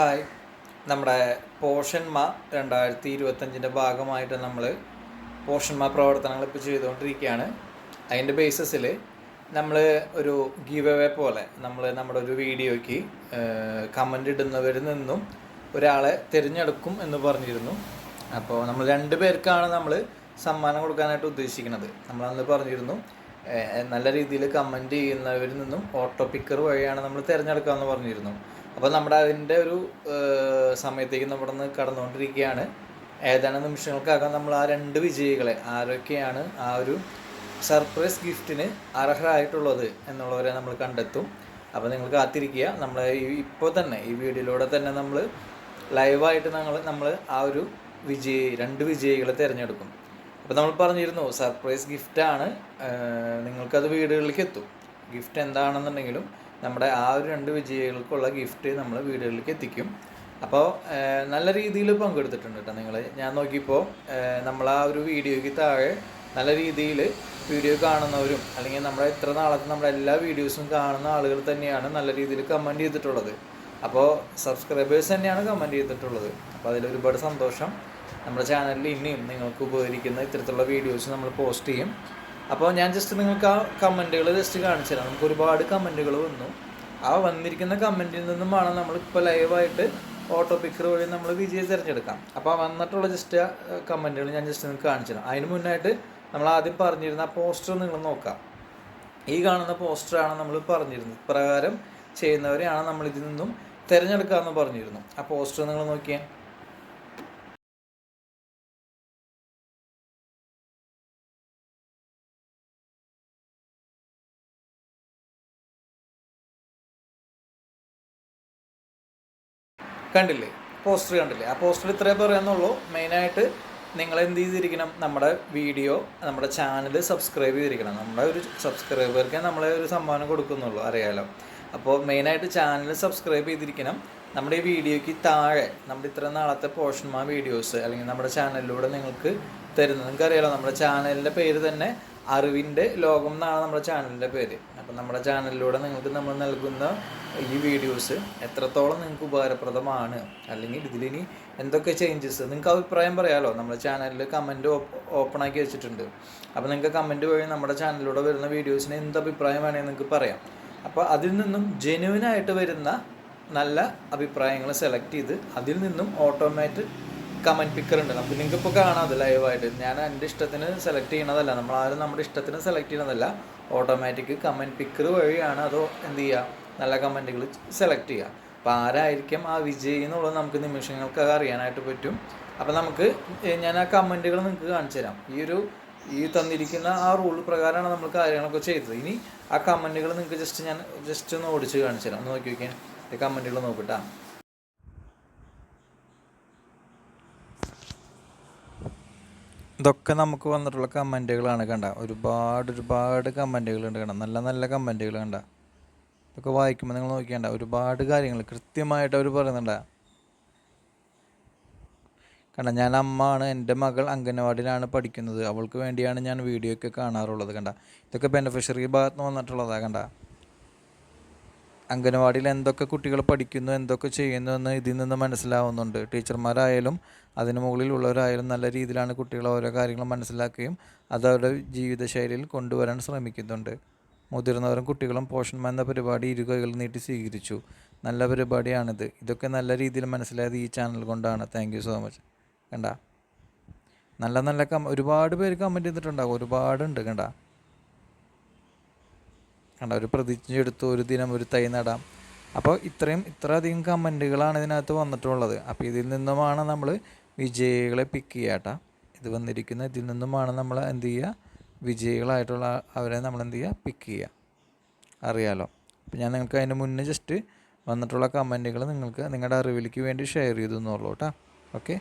Hi. നമ്മുടെ പോഷന്മ രണ്ടായിരത്തി ഇരുപത്തഞ്ചിന്റെ ഭാഗമായിട്ട് നമ്മൾ പോഷന്മ പ്രവർത്തനങ്ങൾ ഇപ്പോൾ ചെയ്തുകൊണ്ടിരിക്കുകയാണ്. അതിന്റെ ബേസിസിൽ നമ്മൾ ഒരു ഗീവ് അവേ പോലെ നമ്മൾ നമ്മുടെ ഒരു വീഡിയോയ്ക്ക് കമന്റ് ഇടുന്നവരിൽ നിന്നും ഒരാളെ തിരഞ്ഞെടുക്കും എന്ന് പറഞ്ഞിരുന്നു. അപ്പോൾ നമ്മൾ രണ്ട് പേർക്കാണ് നമ്മൾ സമ്മാനം കൊടുക്കാനായിട്ട് ഉദ്ദേശിക്കുന്നത്. നമ്മൾ അന്ന് പറഞ്ഞിരുന്നു നല്ല രീതിയിൽ കമന്റ് ചെയ്യുന്നവരിൽ നിന്നും ഓട്ടോ പിക്കർ വഴിയാണ് നമ്മൾ തിരഞ്ഞെടുക്കുക എന്ന് പറഞ്ഞിരുന്നു. അപ്പോൾ നമ്മുടെ അതിന്റെ ഒരു സമയത്തേക്ക് നമ്മുടെ നിന്ന് കടന്നുകൊണ്ടിരിക്കുകയാണ്. ഏതാനും നിമിഷങ്ങൾക്കകം നമ്മൾ ആ രണ്ട് വിജയികളെ ആരൊക്കെയാണ് ആ ഒരു സർപ്രൈസ് ഗിഫ്റ്റിന് അർഹരായിട്ടുള്ളത് എന്നുള്ളവരെ നമ്മൾ കണ്ടെത്തും. അപ്പോൾ നിങ്ങൾ കാത്തിരിക്കുക. നമ്മൾ ഇപ്പോൾ തന്നെ ഈ വീഡിയോയിലൂടെ തന്നെ നമ്മൾ ലൈവായിട്ട് ഞങ്ങൾ നമ്മൾ ആ ഒരു വിജയി രണ്ട് വിജയികളെ തിരഞ്ഞെടുക്കും. അപ്പോൾ നമ്മൾ പറഞ്ഞിരുന്നു സർപ്രൈസ് ഗിഫ്റ്റാണ് നിങ്ങൾക്കത് വീടുകളിലേക്ക് എത്തും. ഗിഫ്റ്റ് എന്താണെന്നുണ്ടെങ്കിലും നമ്മുടെ ആ ഒരു രണ്ട് വിജയികൾക്കുള്ള ഗിഫ്റ്റ് നമ്മൾ വീടുകളിലേക്ക് എത്തിക്കും. അപ്പോൾ നല്ല രീതിയിൽ പങ്കെടുത്തിട്ടുണ്ട് കേട്ടോ നിങ്ങൾ ഞാൻ നോക്കിയപ്പോൾ നമ്മൾ ആ ഒരു വീഡിയോയ്ക്ക് താഴെ നല്ല രീതിയിൽ വീഡിയോ കാണുന്നവരും അല്ലെങ്കിൽ നമ്മുടെ ഇത്ര നാളത്തെ നമ്മുടെ എല്ലാ വീഡിയോസും കാണുന്ന ആളുകൾ തന്നെയാണ് നല്ല രീതിയിൽ കമന്റ് ചെയ്തിട്ടുള്ളത്. അപ്പോൾ സബ്സ്ക്രൈബേഴ്സ് തന്നെയാണ് കമന്റ് ചെയ്തിട്ടുള്ളത്. അപ്പോൾ അതിൽ ഒരുപാട് സന്തോഷം. നമ്മുടെ ചാനലിൽ ഇനിയും നിങ്ങൾക്ക് ഉപകരിക്കുന്ന ഇത്തരത്തിലുള്ള വീഡിയോസ് നമ്മൾ പോസ്റ്റ് ചെയ്യും. അപ്പോൾ ഞാൻ ജസ്റ്റ് നിങ്ങൾക്ക് ആ കമന്റുകൾ ജസ്റ്റ് കാണിച്ചു തരാം. നമുക്ക് ഒരുപാട് കമന്റുകൾ വന്നു. ആ വന്നിരിക്കുന്ന കമന്റിൽ നിന്നും വേണം നമ്മൾ ഇപ്പോൾ ലൈവായിട്ട് ഓട്ടോ പിക്കർ വഴി നമ്മൾ വിജയം തിരഞ്ഞെടുക്കാം. അപ്പോൾ വന്നിട്ടുള്ള ജസ്റ്റ് കമന്റുകൾ ഞാൻ ജസ്റ്റ് നിങ്ങൾക്ക് കാണിച്ചു തരാം. അതിന് മുന്നായിട്ട് നമ്മൾ ആദ്യം പറഞ്ഞിരുന്ന ആ പോസ്റ്റർ നിങ്ങൾ നോക്കാം. ഈ കാണുന്ന പോസ്റ്ററാണ് നമ്മൾ പറഞ്ഞിരുന്നത്. പ്രകാരം ചെയ്യുന്നവരെയാണ് നമ്മൾ നിന്നും തിരഞ്ഞെടുക്കാമെന്ന് പറഞ്ഞിരുന്നു. ആ പോസ്റ്റർ നിങ്ങൾ നോക്കിയേ. കണ്ടില്ലേ? പോസ്റ്റർ കണ്ടില്ലേ? ആ പോസ്റ്റർ ഇത്രേ പറയാന്നുള്ളൂ. മെയിനായിട്ട് നിങ്ങൾ എന്ത് ചെയ്തിരിക്കണം? നമ്മുടെ വീഡിയോ നമ്മുടെ ചാനൽ സബ്സ്ക്രൈബ് ചെയ്തിരിക്കണം. നമ്മുടെ ഒരു സബ്സ്ക്രൈബർക്ക് നമ്മളെ ഒരു സമ്മാനം കൊടുക്കുന്നുള്ളൂ അറിയാലോ. അപ്പോൾ മെയിനായിട്ട് ചാനൽ സബ്സ്ക്രൈബ് ചെയ്തിരിക്കണം. നമ്മുടെ ഈ വീഡിയോയ്ക്ക് താഴെ നമ്മുടെ ഇത്ര നാളത്തെ പോഷന്മാർ വീഡിയോസ് അല്ലെങ്കിൽ നമ്മുടെ ചാനലിലൂടെ നിങ്ങൾക്ക് തരുന്നത്. നിങ്ങൾക്ക് അറിയാലോ നമ്മുടെ ചാനലിന്റെ പേര് തന്നെ അറിവിന്റെ ലോകം എന്നാണ് നമ്മുടെ ചാനലിന്റെ പേര്. അപ്പം നമ്മുടെ ചാനലിലൂടെ നിങ്ങൾക്ക് നമ്മൾ നൽകുന്ന ഈ വീഡിയോസ് എത്രത്തോളം നിങ്ങൾക്ക് ഉപകാരപ്രദമാണ്? അല്ലെങ്കിൽ ഇതിലിനി എന്തൊക്കെ ചേഞ്ചസ് നിങ്ങൾക്ക് അഭിപ്രായം പറയാമല്ലോ നമ്മുടെ ചാനലിൽ കമന്റ് ഓപ്പൺ ആക്കി വെച്ചിട്ടുണ്ട്. അപ്പോൾ നിങ്ങൾക്ക് കമന്റ് വഴി നമ്മുടെ ചാനലിലൂടെ വരുന്ന വീഡിയോസിന് എന്ത് അഭിപ്രായം വേണമെങ്കിൽ നിങ്ങൾക്ക് പറയാം. അപ്പോൾ അതിൽ നിന്നും ജെനുവിനായിട്ട് വരുന്ന നല്ല അഭിപ്രായങ്ങൾ സെലക്ട് ചെയ്ത് അതിൽ നിന്നും ഓട്ടോമാറ്റിക് കമന്റ് പിക്കർ ഉണ്ട്. നമുക്ക് നിങ്ങൾക്ക് ഇപ്പോൾ കാണാം അത് ലൈവായിട്ട് ഞാൻ എന്റെ ഇഷ്ടത്തിന് സെലക്ട് ചെയ്യണതല്ല. നമ്മൾ ആരും നമ്മുടെ ഇഷ്ടത്തിന് സെലക്ട് ചെയ്യണതല്ല. ഓട്ടോമാറ്റിക് കമന്റ് പിക്കർ വഴിയാണ് അതോ എന്ത് ചെയ്യുക നല്ല കമന്റുകൾ സെലക്ട് ചെയ്യുക. അപ്പോൾ ആരായിരിക്കും ആ വിജയി എന്നുള്ളത് നമുക്ക് നിമിഷങ്ങൾക്കകം അറിയാനായിട്ട് പറ്റും. അപ്പോൾ നമുക്ക് ഞാൻ ആ കമന്റുകൾ നിങ്ങൾക്ക് കാണിച്ചു തരാം. ഈ ഒരു ഈ തന്നിരിക്കുന്ന ആ റൂൾ പ്രകാരമാണ് നമ്മൾ കാര്യങ്ങളൊക്കെ ചെയ്തത്. ഇനി ആ കമന്റുകൾ നിങ്ങൾക്ക് ജസ്റ്റ് ഞാൻ ജസ്റ്റ് ഒന്ന് ഓടിച്ച് കാണിച്ചു തരാം. നോക്കി നോക്കിയാൽ ഈ കമന്റുകൾ നോക്കിട്ടാ. ഇതൊക്കെ നമുക്ക് വന്നിട്ടുള്ള കമന്റുകളാണ് കണ്ട. ഒരുപാട് ഒരുപാട് കമന്റുകളുണ്ട് കണ്ട. നല്ല നല്ല കമന്റുകൾ കണ്ട. ഇതൊക്കെ വായിക്കുമ്പോൾ നിങ്ങൾ നോക്കിയണ്ട ഒരുപാട് കാര്യങ്ങൾ കൃത്യമായിട്ട് അവർ പറയുന്നുണ്ട. കണ്ട ഞാൻ അമ്മയാണ് എന്റെ മകൾ അംഗനവാടിയിലാണ് പഠിക്കുന്നത്. അവൾക്ക് വേണ്ടിയാണ് ഞാൻ വീഡിയോ ഒക്കെ കാണാറുള്ളത് കണ്ട. ഇതൊക്കെ ബെനഫിഷ്യറി ഭാഗത്ത് നിന്ന് വന്നിട്ടുള്ളതാണ് കണ്ട. അംഗനവാടിയിൽ എന്തൊക്കെ കുട്ടികൾ പഠിക്കുന്നു എന്തൊക്കെ ചെയ്യുന്നു എന്ന് ഇതിൽ നിന്ന് മനസ്സിലാവുന്നുണ്ട്. ടീച്ചർമാരായാലും അതിന് മുകളിലുള്ളവരായാലും നല്ല രീതിയിലാണ് കുട്ടികൾ ഓരോ കാര്യങ്ങളും മനസ്സിലാക്കുകയും അത് അവരുടെ ജീവിതശൈലിയിൽ കൊണ്ടുവരാൻ ശ്രമിക്കുന്നുണ്ട്. മുതിർന്നവരും കുട്ടികളും പോഷന്മാർ എന്ന പരിപാടി ഇരുകൈകൾ നീട്ടി സ്വീകരിച്ചു. നല്ല പരിപാടിയാണിത്. ഇതൊക്കെ നല്ല രീതിയിൽ മനസ്സിലായത് ഈ ചാനൽ കൊണ്ടാണ്. താങ്ക് സോ മച്ച് കണ്ട? നല്ല നല്ല കം ഒരുപാട് പേര് കമന്റ് ചെയ്തിട്ടുണ്ടാകും. ഒരുപാടുണ്ട് കണ്ട? കണ്ട? ഒരു പ്രതിജ്ഞ എടുത്തു ഒരു ദിനം ഒരു തൈ നടാം. അപ്പോൾ ഇത്രയും ഇത്ര അധികം കമന്റുകളാണ് ഇതിനകത്ത് വന്നിട്ടുള്ളത്. അപ്പോൾ ഇതിൽ നിന്നുമാണ് നമ്മൾ വിജയികളെ പിക്ക് ചെയ്യാട്ടാ. ഇത് വന്നിരിക്കുന്ന ഇതിൽ നിന്നുമാണ് നമ്മൾ എന്ത് ചെയ്യുക? വിജയികളായിട്ടുള്ള അവരെ നമ്മൾ എന്ത് ചെയ്യുക പിക്ക് ചെയ്യുക അറിയാലോ. അപ്പോൾ ഞാൻ നിങ്ങൾക്ക് അതിന് മുന്നേ ജസ്റ്റ് വന്നിട്ടുള്ള കമന്റുകൾ നിങ്ങൾക്ക് നിങ്ങളുടെ അറിവിലേക്ക് വേണ്ടി ഷെയർ ചെയ്തു എന്നുള്ളൂ കേട്ടോ ഓക്കെ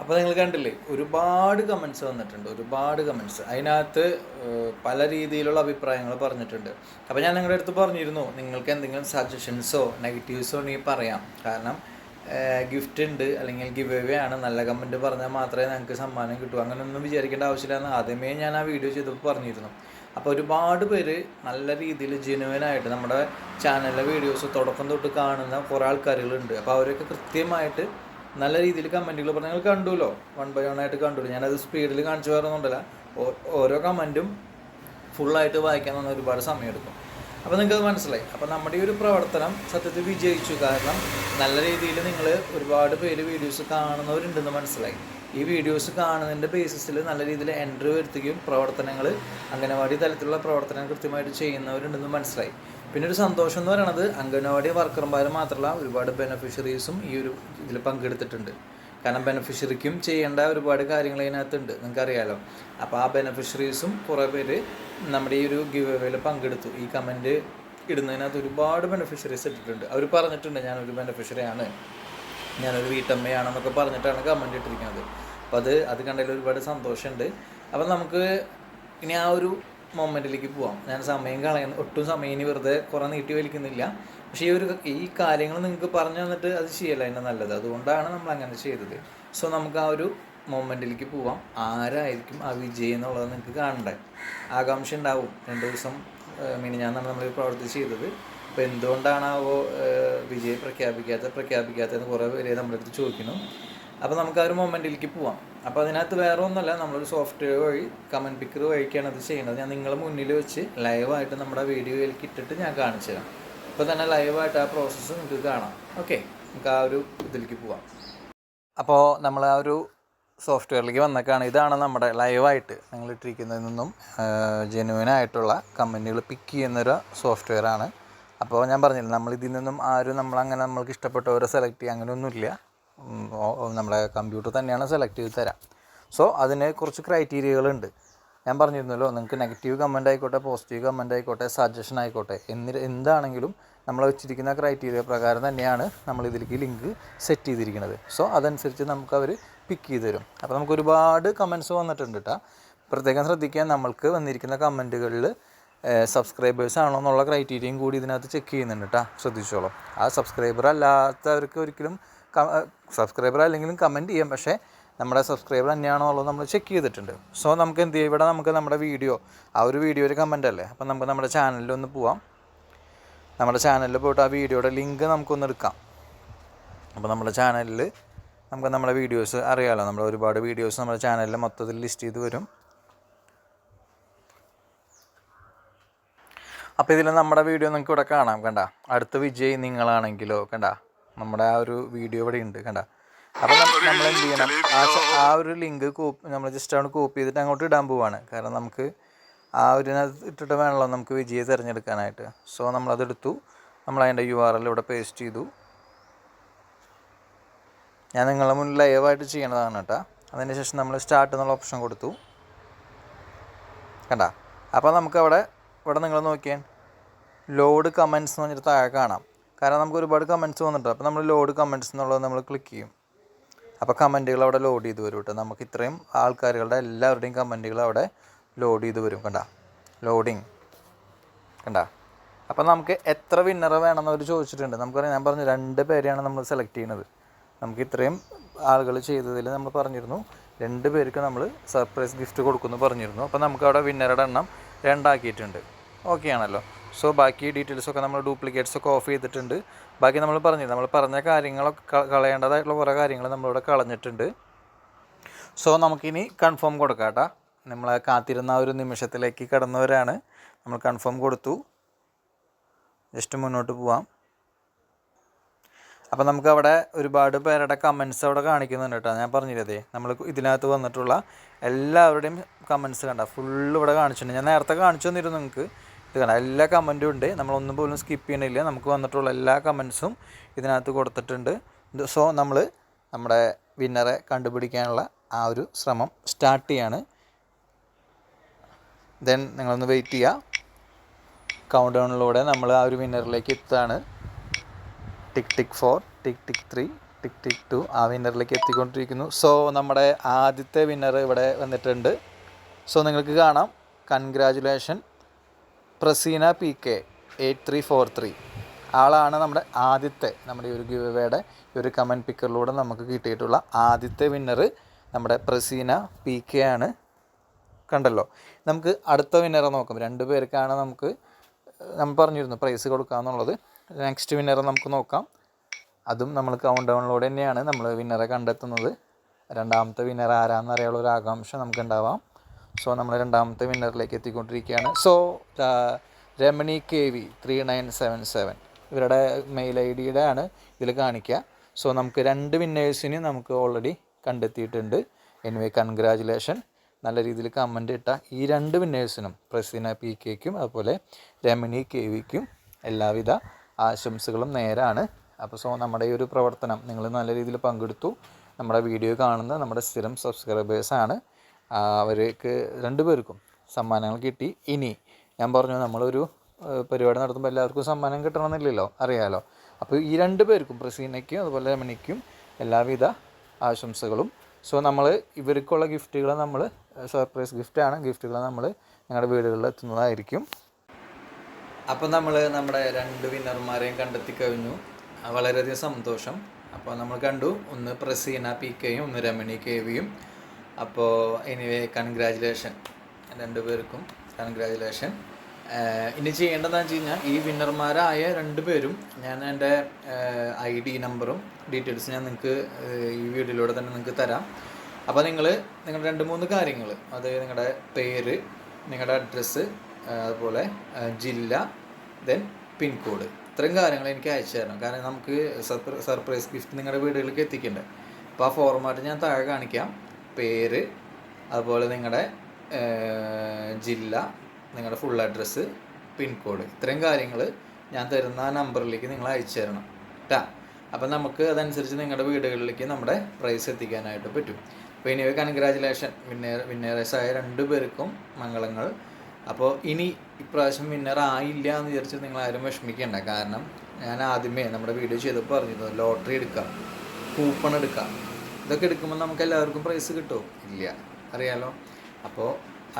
അപ്പോൾ നിങ്ങൾ കണ്ടില്ലേ? ഒരുപാട് കമൻസ് വന്നിട്ടുണ്ട്. ഒരുപാട് കമൻസ് അതിനകത്ത് പല രീതിയിലുള്ള അഭിപ്രായങ്ങൾ പറഞ്ഞിട്ടുണ്ട്. അപ്പോൾ ഞാൻ നിങ്ങളുടെ അടുത്ത് പറഞ്ഞിരുന്നു നിങ്ങൾക്ക് എന്തെങ്കിലും സജഷൻസോ നെഗറ്റീവ്സോ ഉണ്ടെങ്കിൽ പറയാം. കാരണം ഗിഫ്റ്റ് ഉണ്ട്. അല്ലെങ്കിൽ ഗിവ് അവേ ആണ്. നല്ല കമന്റ് പറഞ്ഞാൽ മാത്രമേ ഞങ്ങൾക്ക് സമ്മാനം കിട്ടൂ. അങ്ങനെയൊന്നും വിചാരിക്കേണ്ട ആവശ്യമില്ലെന്ന് ആദ്യമേ ഞാൻ ആ വീഡിയോ ചെയ്തപ്പോൾ പറഞ്ഞിരുന്നു. അപ്പോൾ ഒരുപാട് പേര് നല്ല രീതിയിൽ ജെനുവനായിട്ട് നമ്മുടെ ചാനലിലെ വീഡിയോസ് തുടക്കം തൊട്ട് കാണുന്ന കുറേ ആൾക്കാരുകളുണ്ട്. അപ്പോൾ അവരൊക്കെ കൃത്യമായിട്ട് നല്ല രീതിയിൽ കമന്റുകൾ പറഞ്ഞു നിങ്ങൾ കണ്ടുല്ലോ. വൺ ബൈ വൺ ആയിട്ട് കണ്ടുല്ലോ. ഞാനത് സ്പീഡിൽ കാണിച്ചു പറയുന്നുണ്ടല്ല ഓ- ഓരോ കമന്റും ഫുള്ളായിട്ട് വായിക്കാൻ തന്നെ ഒരുപാട് സമയമെടുക്കും. അപ്പോൾ നിങ്ങൾക്ക് മനസ്സിലായി. അപ്പോൾ നമ്മുടെ ഈ ഒരു പ്രവർത്തനം സത്യത്തിൽ വിജയിച്ചു. കാരണം നല്ല രീതിയിൽ നിങ്ങൾ ഒരുപാട് പേര് വീഡിയോസ് കാണുന്നവരുണ്ടെന്ന് മനസ്സിലായി. ഈ വീഡിയോസ് കാണുന്നതിന്റെ ബേസിസിൽ നല്ല രീതിയിൽ എൻട്രി വരുത്തുകയും പ്രവർത്തനങ്ങൾ അംഗനവാടി തലത്തിലുള്ള പ്രവർത്തനങ്ങൾ കൃത്യമായിട്ട് ചെയ്യുന്നവരുണ്ടെന്ന് മനസ്സിലായി. പിന്നെ ഒരു സന്തോഷം എന്ന് പറയുന്നത് അംഗനവാടി വർക്കർമാർ മാത്രമല്ല ഒരുപാട് ബെനഫിഷ്യറീസും ഈ ഒരു ഇതിൽ പങ്കെടുത്തിട്ടുണ്ട്. കാരണം ബെനഫിഷ്യറിക്കും ചെയ്യേണ്ട ഒരുപാട് കാര്യങ്ങൾ അതിനകത്തുണ്ട്. നിങ്ങൾക്കറിയാലോ. അപ്പോൾ ആ ബെനഫിഷ്യറീസും കുറേ പേര് നമ്മുടെ ഈ ഒരു ഗിവ് എവേയിൽ പങ്കെടുത്തു. ഈ കമന്റ് ഇടുന്നതിനകത്ത് ഒരുപാട് ബെനഫിഷ്യറീസ് ഇട്ടിട്ടുണ്ട്. അവർ പറഞ്ഞിട്ടുണ്ട് ഞാനൊരു ബെനഫിഷ്യറിയാണ് ഞാനൊരു വീട്ടമ്മയാണെന്നൊക്കെ പറഞ്ഞിട്ടാണ് കമന്റ് ഇട്ടിരിക്കുന്നത്. അപ്പോൾ അത് അത് കണ്ടതിൽ ഒരുപാട് സന്തോഷമുണ്ട്. അപ്പം നമുക്ക് ഇനി ആ ഒരു മൊമെന്റിലേക്ക് പോവാം. ഞാൻ സമയം കളയുന്ന. ഒട്ടും സമയം ഇനി വെറുതെ കുറേ നീട്ടി വലിക്കുന്നില്ല. പക്ഷേ ഈ ഒരു ഈ കാര്യങ്ങൾ നിങ്ങൾക്ക് പറഞ്ഞു തന്നിട്ട് അത് ചെയ്യല അതിന്റെ നല്ലത്. അതുകൊണ്ടാണ് നമ്മൾ അങ്ങനെ ചെയ്തത്. സോ നമുക്ക് ആ ഒരു മൊമെന്റിലേക്ക് പോവാം. ആരായിരിക്കും ആ വിജയം എന്നുള്ളത് നിങ്ങൾക്ക് കാണണ്ടേ? ആകാംക്ഷ ഉണ്ടാവും. രണ്ട് ദിവസം മിനിഞ്ഞാന്നാണ് നമ്മൾ പ്രവർത്തി ചെയ്തത്. അപ്പോൾ ആ വിജയം പ്രഖ്യാപിക്കാത്ത പ്രഖ്യാപിക്കാത്തതെന്ന് കുറേ പേര് നമ്മുടെ അടുത്ത് ചോദിക്കുന്നു. അപ്പോൾ നമുക്ക് ആ ഒരു മൊമെന്റിലേക്ക് പോവാം. അപ്പോൾ അതിനകത്ത് വേറെ ഒന്നുമല്ല നമ്മളൊരു സോഫ്റ്റ്വെയർ വഴി കമന്റ് പിക്കർ വഴിക്കാണ് അത് ചെയ്യുന്നത്. ഞാൻ നിങ്ങളെ മുന്നിൽ വെച്ച് ലൈവായിട്ട് നമ്മുടെ വീഡിയോയിലേക്ക് ഇട്ടിട്ട് ഞാൻ കാണിച്ചു തരാം ഇപ്പോൾ തന്നെ ലൈവായിട്ട് ആ പ്രോസസ്സ് നിങ്ങൾക്ക് കാണാം. ഓക്കെ നമുക്ക് ആ ഒരു ഇതിലേക്ക് പോവാം. അപ്പോൾ നമ്മൾ ആ ഒരു സോഫ്റ്റ്വെയറിലേക്ക് വന്നേക്കാണ്. ഇതാണ് നമ്മുടെ ലൈവായിട്ട് നിങ്ങൾ ഇട്ടിരിക്കുന്നതിൽ നിന്നും ജെനുവൻ ആയിട്ടുള്ള കമ്പനികൾ പിക്ക് ചെയ്യുന്നൊരു സോഫ്റ്റ്വെയർ ആണ്. അപ്പോൾ ഞാൻ പറഞ്ഞില്ല നമ്മൾ ഇതിൽ നിന്നും ആരും നമ്മളങ്ങനെ നമ്മൾക്ക് ഇഷ്ടപ്പെട്ടവരെ സെലക്ട് ചെയ്യുക അങ്ങനെയൊന്നുമില്ല. നമ്മുടെ കമ്പ്യൂട്ടർ തന്നെയാണ് സെലക്ട് ചെയ്ത് തരാം. സോ അതിന് കുറച്ച് ക്രൈറ്റീരിയകളുണ്ട് ഞാൻ പറഞ്ഞിരുന്നല്ലോ നിങ്ങൾക്ക് നെഗറ്റീവ് കമന്റ് ആയിക്കോട്ടെ പോസിറ്റീവ് കമന്റ് ആയിക്കോട്ടെ സജഷൻ ആയിക്കോട്ടെ എന്നി എന്താണെങ്കിലും നമ്മൾ വെച്ചിരിക്കുന്ന ക്രൈറ്റീരിയ പ്രകാരം തന്നെയാണ് നമ്മൾ ഇതിലേക്ക് ലിങ്ക് സെറ്റ് ചെയ്തിരിക്കുന്നത്. സോ അതനുസരിച്ച് നമുക്ക് അവർ പിക്ക് ചെയ്ത് തരും. അപ്പോൾ നമുക്ക് ഒരുപാട് കമൻസ് വന്നിട്ടുണ്ട് കേട്ടോ പ്രത്യേകം ശ്രദ്ധിക്കാൻ നമ്മൾക്ക് വന്നിരിക്കുന്ന കമന്റുകളിൽ സബ്സ്ക്രൈബേഴ്സ് ആണോ എന്നുള്ള ക്രൈറ്റീരിയയും കൂടി ഇതിനകത്ത് ചെക്ക് ചെയ്യുന്നുണ്ട് കേട്ടോ ശ്രദ്ധിച്ചോളാം. ആ സബ്സ്ക്രൈബർ അല്ലാത്തവർക്ക് ഒരിക്കലും സബ്സ്ക്രൈബർ അല്ലെങ്കിലും കമന്റ് ചെയ്യാം. പക്ഷേ നമ്മുടെ സബ്സ്ക്രൈബർ തന്നെയാണോ ഉള്ളത് നമ്മൾ ചെക്ക് ചെയ്തിട്ടുണ്ട്? സോ നമുക്ക് എന്ത് ചെയ്യും? ഇവിടെ നമുക്ക് നമ്മുടെ വീഡിയോ ആ ഒരു വീഡിയോയിൽ കമന്റ് അല്ലേ? അപ്പം നമുക്ക് നമ്മുടെ ചാനലിൽ ഒന്ന് പോവാം. നമ്മുടെ ചാനലിൽ പോയിട്ട് ആ വീഡിയോയുടെ ലിങ്ക് നമുക്കൊന്ന് എടുക്കാം. അപ്പോൾ നമ്മുടെ ചാനലിൽ നമുക്ക് നമ്മുടെ വീഡിയോസ് അറിയാമല്ലോ നമ്മൾ ഒരുപാട് വീഡിയോസ് നമ്മുടെ ചാനലിൽ മൊത്തത്തിൽ ലിസ്റ്റ് ചെയ്ത് വരും. അപ്പോൾ ഇതിൽ നമ്മുടെ വീഡിയോ നിങ്ങൾക്ക് ഇവിടെ കാണാം കണ്ട? അടുത്ത വിജയ് നിങ്ങളാണെങ്കിലോ കണ്ട? നമ്മുടെ ആ ഒരു വീഡിയോ ഇവിടെ ഉണ്ട് കണ്ട? അപ്പോൾ നമ്മൾ എന്ത് ചെയ്യണം? ആ ആ ഒരു ലിങ്ക് കോപ്പി നമ്മൾ ജസ്റ്റ് അവിടെ കോപ്പി ചെയ്തിട്ട് അങ്ങോട്ട് ഇടാൻ പോവാണ്. കാരണം നമുക്ക് ആ ഒരു ഇട്ടിട്ട് വേണമല്ലോ നമുക്ക് വിജയ തിരഞ്ഞെടുക്കാനായിട്ട്. സോ നമ്മളതെടുത്തു നമ്മൾ അതിന്റെ യു ആർ എൽ ഇവിടെ പേസ്റ്റ് ചെയ്തു. ഞാൻ നിങ്ങളെ മുന്നിൽ ലൈവായിട്ട് ചെയ്യണതാണ് കേട്ടോ. അതിന് ശേഷം നമ്മൾ സ്റ്റാർട്ട് എന്നുള്ള ഓപ്ഷൻ കൊടുത്തു. കണ്ട? അപ്പോൾ നമുക്ക് അവിടെ ഇവിടെ നിങ്ങൾ നോക്കിയാൽ ലോഡ് കമൻസ് എന്ന് പറഞ്ഞിട്ട് താഴെ കാണാം. കാരണം നമുക്ക് ഒരുപാട് കമൻസ് വന്നിട്ടുണ്ട്. അപ്പോൾ നമ്മൾ ലോഡ് കമൻസ് എന്നുള്ളത് നമ്മൾ ക്ലിക്ക് ചെയ്യും. അപ്പോൾ കമന്റുകൾ അവിടെ ലോഡ് ചെയ്ത് വരും കേട്ടോ നമുക്ക് ഇത്രയും ആൾക്കാരുകളുടെ എല്ലാവരുടെയും കമന്റുകൾ അവിടെ ലോഡ് ചെയ്ത് വരും കണ്ട? ലോഡിങ് കണ്ട? അപ്പോൾ നമുക്ക് എത്ര വിന്നർ വേണമെന്ന് അവർ ചോദിച്ചിട്ടുണ്ട്. നമുക്കറിയാം ഞാൻ പറഞ്ഞു രണ്ട് പേരെയാണ് നമ്മൾ സെലക്ട് ചെയ്യുന്നത് നമുക്ക് ഇത്രയും ആളുകൾ ചെയ്തതിൽ നമ്മൾ പറഞ്ഞിരുന്നു. രണ്ട് പേർക്ക് നമ്മൾ സർപ്രൈസ് ഗിഫ്റ്റ് കൊടുക്കുമെന്ന് പറഞ്ഞിരുന്നു. അപ്പോൾ നമുക്ക് അവിടെ വിന്നറുടെ എണ്ണം രണ്ടാക്കിയിട്ടുണ്ട്. ഓക്കെ ആണല്ലോ. സോ ബാക്കി ഡീറ്റെയിൽസ് ഒക്കെ നമ്മൾ ഡ്യൂപ്ലിക്കേറ്റ്സ് ഒക്കെ ഓഫ് ചെയ്തിട്ടുണ്ട്. ബാക്കി നമ്മൾ പറഞ്ഞു നമ്മൾ പറഞ്ഞ കാര്യങ്ങളൊക്കെ കളയേണ്ടതായിട്ടുള്ള കുറേ കാര്യങ്ങൾ നമ്മളിവിടെ കളഞ്ഞിട്ടുണ്ട്. സോ നമുക്കിനി കൺഫേം കൊടുക്കാം കേട്ടോ നമ്മൾ കാത്തിരുന്ന ഒരു നിമിഷത്തിലേക്ക് കടന്നവരാണ്. നമ്മൾ കൺഫേം കൊടുത്തു. ജസ്റ്റ് മുന്നോട്ട് പോവാം. അപ്പോൾ നമുക്ക് അവിടെ ഒരുപാട് പേരുടെ കമൻസ് അവിടെ കാണിക്കുന്നുണ്ട് കേട്ടോ ഞാൻ പറഞ്ഞില്ലേ നമ്മൾ ഇതിനകത്ത് വന്നിട്ടുള്ള എല്ലാവരുടെയും കമൻസ് കണ്ട ഫുള്ള് ഇവിടെ കാണിച്ചിട്ടുണ്ട്. ഞാൻ നേരത്തെ കാണിച്ചു തന്നിരുന്നു നിങ്ങൾക്ക്. ഇത് കാണാം. എല്ലാ കമന്റും ഉണ്ട്. നമ്മളൊന്നും പോലും സ്കിപ്പ് ചെയ്യണില്ല നമുക്ക് വന്നിട്ടുള്ള എല്ലാ കമൻസും ഇതിനകത്ത് കൊടുത്തിട്ടുണ്ട്. സോ നമ്മൾ നമ്മുടെ വിന്നറെ കണ്ടുപിടിക്കാനുള്ള ആ ഒരു ശ്രമം സ്റ്റാർട്ട് ചെയ്യാണ്. ദെൻ നിങ്ങളൊന്ന് വെയിറ്റ് ചെയ്യുക കൗണ്ട് ഡൗണിലൂടെ നമ്മൾ ആ ഒരു വിന്നറിലേക്ക് എത്താണ് tick tick four tick tick three tick tick two ആ വിന്നറിലേക്ക് എത്തിക്കൊണ്ടിരിക്കുന്നു. സോ നമ്മുടെ ആദ്യത്തെ വിന്നർ ഇവിടെ വന്നിട്ടുണ്ട്. സോ നിങ്ങൾക്ക് കാണാം. Congratulation Praseena P K eight three four three. ആളാണ് നമ്മുടെ ആദ്യത്തെ നമ്മുടെ ഈ ഒരു ഗിവയുടെ ഈ ഒരു കമന്റ് പിക്കറിലൂടെ നമുക്ക് കിട്ടിയിട്ടുള്ള ആദ്യത്തെ വിന്നർ നമ്മുടെ പ്രസീന പി കെ ആണ്. കണ്ടല്ലോ? നമുക്ക് അടുത്ത വിന്നറെ നോക്കാം. രണ്ട് പേർക്കാണ് നമുക്ക് നമ്മൾ പറഞ്ഞിരുന്നു പ്രൈസ് കൊടുക്കാമെന്നുള്ളത് നെക്സ്റ്റ് വിന്നറെ നമുക്ക് നോക്കാം. അതും നമ്മൾ കൗണ്ട് ഡൗണിലൂടെ തന്നെയാണ് നമ്മൾ വിന്നറെ കണ്ടെത്തുന്നത്. രണ്ടാമത്തെ വിന്നർ ആരാന്ന് അറിയാനുള്ള ഒരു ആകാംക്ഷ നമുക്ക് ഉണ്ടാവാം സോ നമ്മൾ രണ്ടാമത്തെ വിന്നറിലേക്ക് എത്തിക്കൊണ്ടിരിക്കുകയാണ്. So Ramani K V three nine seven seven ഇവരുടെ മെയിൽ ഐ ഡിയുടെ ആണ് ഇതിൽ കാണിക്കുക. സോ നമുക്ക് രണ്ട് വിന്നേഴ്സിന് നമുക്ക് ഓൾറെഡി കണ്ടെത്തിയിട്ടുണ്ട്. എനിവേ കൺഗ്രാജുലേഷൻ നല്ല രീതിയിൽ കമന്റ് ഇട്ട ഈ രണ്ട് വിന്നേഴ്സിനും പ്രസീന പി കെക്കും അതുപോലെ രമണി കെ വിക്കും എല്ലാവിധ ആശംസകളും നേരാണ്. അപ്പോൾ സോ നമ്മുടെ ഈ ഒരു പ്രവർത്തനം നിങ്ങൾ നല്ല രീതിയിൽ പങ്കെടുത്തു. നമ്മുടെ വീഡിയോ കാണുന്ന നമ്മുടെ സ്ഥിരം സബ്സ്ക്രൈബേഴ്സാണ് അവർക്ക് രണ്ടുപേർക്കും സമ്മാനങ്ങൾ കിട്ടി. ഇനി ഞാൻ പറഞ്ഞു നമ്മളൊരു പരിപാടി നടത്തുമ്പോൾ എല്ലാവർക്കും സമ്മാനം കിട്ടണമെന്നില്ലല്ലോ അറിയാലോ. അപ്പോൾ ഈ രണ്ട് പേർക്കും പ്രസീനയ്ക്കും അതുപോലെ രമണിക്കും എല്ലാവിധ ആശംസകളും. സോ നമ്മൾ ഇവർക്കുള്ള ഗിഫ്റ്റുകൾ നമ്മൾ സർപ്രൈസ് ഗിഫ്റ്റാണ് ഗിഫ്റ്റുകൾ നമ്മൾ ഞങ്ങളുടെ വീടുകളിൽ എത്തുന്നതായിരിക്കും. അപ്പോൾ നമ്മൾ നമ്മുടെ രണ്ട് വിന്നർമാരെയും കണ്ടെത്തി കഴിഞ്ഞു. വളരെയധികം സന്തോഷം. അപ്പോൾ നമ്മൾ കണ്ടു ഒന്ന് പ്രസീന പി കെയും ഒന്ന് രമണി കെ വിയും. അപ്പോൾ എനിവേ കൺഗ്രാജുലേഷൻ രണ്ടുപേർക്കും കൺഗ്രാജുലേഷൻ ഇനി ചെയ്യേണ്ടതെന്ന് വെച്ച് കഴിഞ്ഞാൽ ഈ വിന്നർമാരായ രണ്ടുപേരും ഞാൻ എന്റെ ഐ ഡി നമ്പറും ഡീറ്റെയിൽസ് ഞാൻ നിങ്ങൾക്ക് ഈ വീഡിയോയിലൂടെ തന്നെ നിങ്ങൾക്ക് തരാം. അപ്പോൾ നിങ്ങൾ നിങ്ങളുടെ രണ്ട് മൂന്ന് കാര്യങ്ങൾ അത് നിങ്ങളുടെ പേര് നിങ്ങളുടെ അഡ്രസ്സ് അതുപോലെ ജില്ല ദെൻ പിൻകോഡ് ഇത്രയും കാര്യങ്ങൾ എനിക്ക് അയച്ചു തരണം. കാരണം നമുക്ക് സർപ്ര- സർപ്രൈസ് ഗിഫ്റ്റ് നിങ്ങളുടെ വീടുകളിലേക്ക് എത്തിക്കണ്ടേ. അപ്പോൾ ആ ഫോർമാറ്റ് ഞാൻ താഴെ കാണിക്കാം. പേര് അതുപോലെ നിങ്ങളുടെ ജില്ല നിങ്ങളുടെ ഫുൾ അഡ്രസ്സ് പിൻകോഡ് ഇത്രയും കാര്യങ്ങൾ ഞാൻ തരുന്ന ആ നമ്പറിലേക്ക് നിങ്ങൾ അയച്ചു തരണം. കേട്ടാ അപ്പം നമുക്ക് അതനുസരിച്ച് നിങ്ങളുടെ വീടുകളിലേക്ക് നമ്മുടെ പ്രൈസ് എത്തിക്കാനായിട്ട് പറ്റും. അപ്പോൾ ഇനി കൺഗ്രാജുലേഷൻ വിന്നർ വിന്നേഴ്സായ രണ്ടു പേർക്കും മംഗളങ്ങൾ. അപ്പോൾ ഇനി ഇപ്രാവശ്യം വിന്നർ ആയില്ല എന്ന് വിചാരിച്ച് നിങ്ങൾ ആരും വിഷമിക്കേണ്ട. കാരണം ഞാൻ ആദ്യമേ നമ്മുടെ വീഡിയോ ചെയ്തപ്പോൾ പറഞ്ഞിരുന്നു ലോട്ടറി എടുക്കുക കൂപ്പൺ എടുക്കാം. ഇതൊക്കെ എടുക്കുമ്പോൾ നമുക്ക് എല്ലാവർക്കും പ്രൈസ് കിട്ടുമോ ഇല്ല. അറിയാലോ? അപ്പോൾ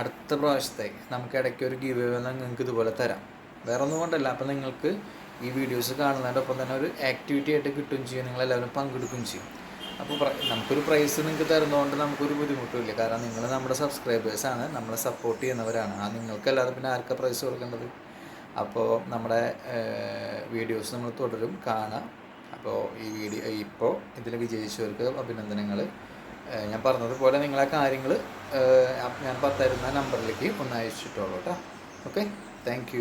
അടുത്ത പ്രാവശ്യത്തെ നമുക്ക് ഇടയ്ക്ക് ഒരു ഗീവ് നിങ്ങൾക്ക് ഇതുപോലെ തരാം. വേറെ ഒന്നും കൊണ്ടല്ല. അപ്പം നിങ്ങൾക്ക് ഈ വീഡിയോസ് കാണുന്നതിന്റെ ഒപ്പം തന്നെ ഒരു ആക്ടിവിറ്റി ആയിട്ട് കിട്ടുകയും ചെയ്യും. നിങ്ങളെല്ലാവരും പങ്കെടുക്കുകയും ചെയ്യും. അപ്പോൾ നമുക്കൊരു പ്രൈസ് നിങ്ങൾക്ക് തരുന്നതുകൊണ്ട് നമുക്കൊരു ബുദ്ധിമുട്ടുമില്ല. കാരണം നിങ്ങൾ നമ്മുടെ സബ്സ്ക്രൈബേഴ്സാണ് നമ്മളെ സപ്പോർട്ട് ചെയ്യുന്നവരാണ്. ആ നിങ്ങൾക്കല്ലാതെ പിന്നെ ആർക്കാ പ്രൈസ് കൊടുക്കേണ്ടത്? അപ്പോൾ നമ്മുടെ വീഡിയോസ് നമ്മൾ തുടരും. കാണാം. അപ്പോൾ ഈ വീഡിയോ ഇപ്പോൾ ഇതിൽ വിജയിച്ചവർക്ക് അഭിനന്ദനങ്ങൾ ഞാൻ പറഞ്ഞതുപോലെ നിങ്ങളെ കാര്യങ്ങൾ ഞാൻ തരുന്ന നമ്പറിലേക്ക് ഒന്ന് അയച്ചിട്ടോളൂ കേട്ടോ ഓക്കെ താങ്ക്